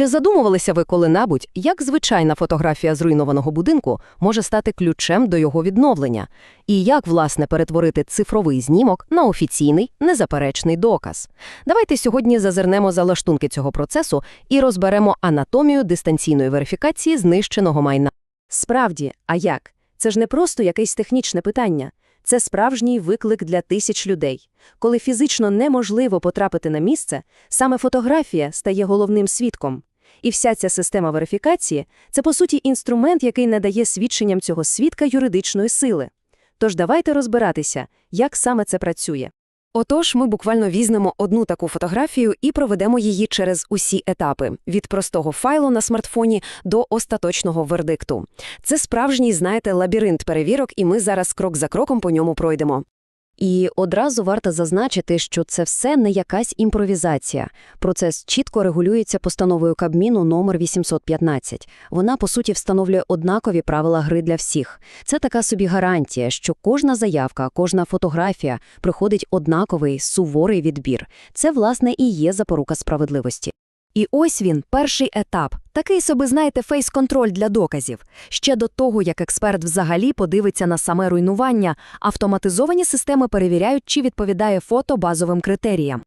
Чи задумувалися ви коли-небудь, як звичайна фотографія зруйнованого будинку може стати ключем до його відновлення? І як, власне, перетворити цифровий знімок на офіційний, незаперечний доказ? Давайте сьогодні зазирнемо за лаштунки цього процесу і розберемо анатомію дистанційної верифікації знищеного майна. Справді, а як? Це ж не просто якесь технічне питання. Це справжній виклик для тисяч людей. Коли фізично неможливо потрапити на місце, саме фотографія стає головним свідком. І вся ця система верифікації – це, по суті, інструмент, який надає свідченням цього свідка юридичної сили. Тож давайте розбиратися, як саме це працює. Отож, ми буквально візьмемо одну таку фотографію і проведемо її через усі етапи – від простого файлу на смартфоні до остаточного вердикту. Це справжній, знаєте, лабіринт перевірок, і ми зараз крок за кроком по ньому пройдемо. І одразу варто зазначити, що це все не якась імпровізація. Процес чітко регулюється постановою Кабміну номер 815. Вона, по суті, встановлює однакові правила гри для всіх. Це така собі гарантія, що кожна заявка, кожна фотографія приходить однаковий, суворий відбір. Це, власне, і є запорука справедливості. І ось він, перший етап. Такий собі, знаєте, фейс-контроль для доказів. Ще до того, як експерт взагалі подивиться на саме руйнування, автоматизовані системи перевіряють, чи відповідає фото базовим критеріям.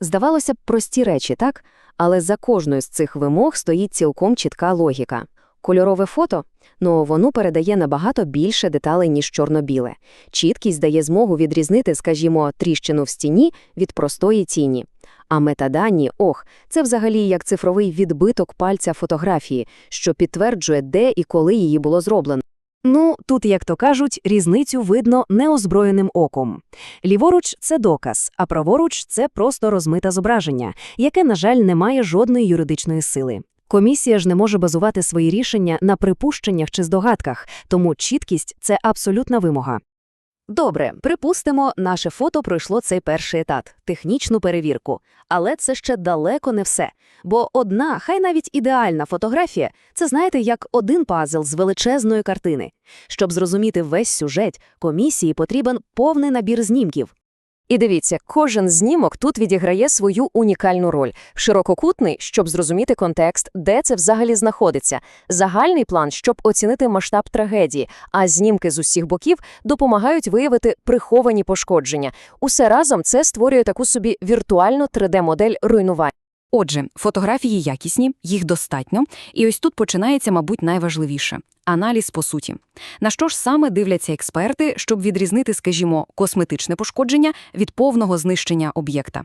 Здавалося б, прості речі, так? Але за кожною з цих вимог стоїть цілком чітка логіка. Кольорове фото? Ну, воно передає набагато більше деталей, ніж чорно-біле. Чіткість дає змогу відрізнити, скажімо, тріщину в стіні від простої тіні. А метадані, ох, це взагалі як цифровий відбиток пальця фотографії, що підтверджує, де і коли її було зроблено. Ну, тут, як то кажуть, різницю видно неозброєним оком. Ліворуч – це доказ, а праворуч – це просто розмите зображення, яке, на жаль, не має жодної юридичної сили. Комісія ж не може базувати свої рішення на припущеннях чи здогадках, тому чіткість – це абсолютна вимога. Добре, припустимо, наше фото пройшло цей перший етап – технічну перевірку. Але це ще далеко не все. Бо одна, хай навіть ідеальна фотографія – це, знаєте, як один пазл з величезної картини. Щоб зрозуміти весь сюжет, комісії потрібен повний набір знімків. І дивіться, кожен знімок тут відіграє свою унікальну роль. Ширококутний, щоб зрозуміти контекст, де це взагалі знаходиться. Загальний план, щоб оцінити масштаб трагедії, а знімки з усіх боків допомагають виявити приховані пошкодження. Усе разом це створює таку собі віртуальну 3D-модель руйнування. Отже, фотографії якісні, їх достатньо, і ось тут починається, мабуть, найважливіше – аналіз по суті. На що ж саме дивляться експерти, щоб відрізнити, скажімо, косметичне пошкодження від повного знищення об'єкта?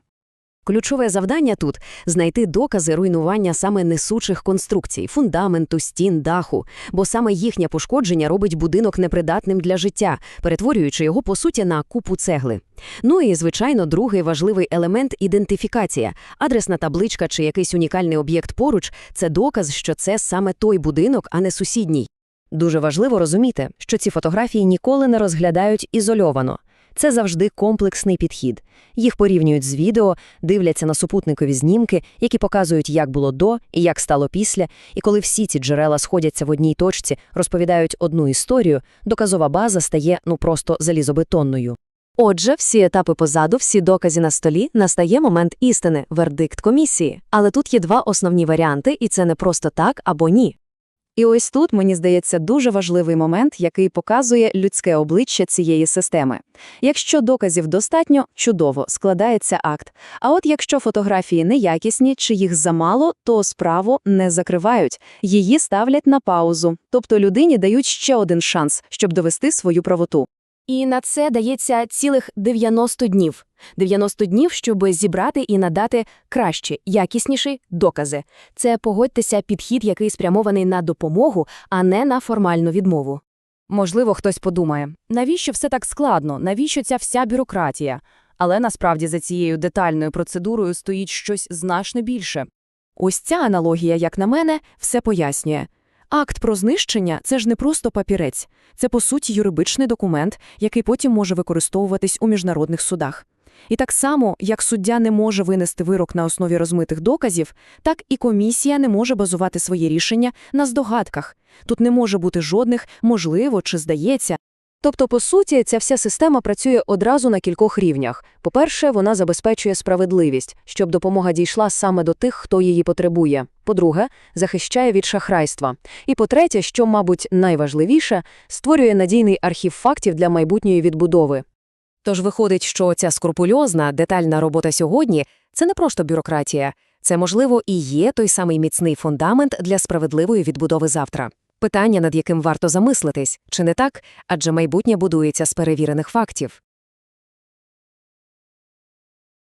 Ключове завдання тут – знайти докази руйнування саме несучих конструкцій, фундаменту, стін, даху, бо саме їхнє пошкодження робить будинок непридатним для життя, перетворюючи його, по суті, на купу цегли. Ну і, звичайно, другий важливий елемент – ідентифікація. Адресна табличка чи якийсь унікальний об'єкт поруч – це доказ, що це саме той будинок, а не сусідній. Дуже важливо розуміти, що ці фотографії ніколи не розглядають ізольовано. Це завжди комплексний підхід. Їх порівнюють з відео, дивляться на супутникові знімки, які показують, як було до і як стало після. І коли всі ці джерела сходяться в одній точці, розповідають одну історію, доказова база стає ну просто залізобетонною. Отже, всі етапи позаду, всі докази на столі, настає момент істини, вердикт комісії. Але тут є два основні варіанти, і це не просто так або ні. І ось тут, мені здається, дуже важливий момент, який показує людське обличчя цієї системи. Якщо доказів достатньо, чудово, складається акт. А от якщо фотографії неякісні чи їх замало, то справу не закривають. Її ставлять на паузу. Тобто людині дають ще один шанс, щоб довести свою правоту. І на це дається цілих 90 днів. 90 днів, щоб зібрати і надати кращі, якісніші докази. Це, погодьтеся, підхід, який спрямований на допомогу, а не на формальну відмову. Можливо, хтось подумає, навіщо все так складно, навіщо ця вся бюрократія? Але насправді за цією детальною процедурою стоїть щось значно більше. Ось ця аналогія, як на мене, все пояснює. Акт про знищення це ж не просто папірець, це по суті юридичний документ, який потім може використовуватись у міжнародних судах. І так само, як суддя не може винести вирок на основі розмитих доказів, так і комісія не може базувати свої рішення на здогадках. Тут не може бути жодних можливо чи здається. Тобто, по суті, ця вся система працює одразу на кількох рівнях. По-перше, вона забезпечує справедливість, щоб допомога дійшла саме до тих, хто її потребує. По-друге, захищає від шахрайства. І по-третє, що, мабуть, найважливіше, створює надійний архів фактів для майбутньої відбудови. Тож виходить, що ця скрупульозна, детальна робота сьогодні – це не просто бюрократія. Це, можливо, і є той самий міцний фундамент для справедливої відбудови завтра. Питання, над яким варто замислитись, чи не так? Адже майбутнє будується з перевірених фактів.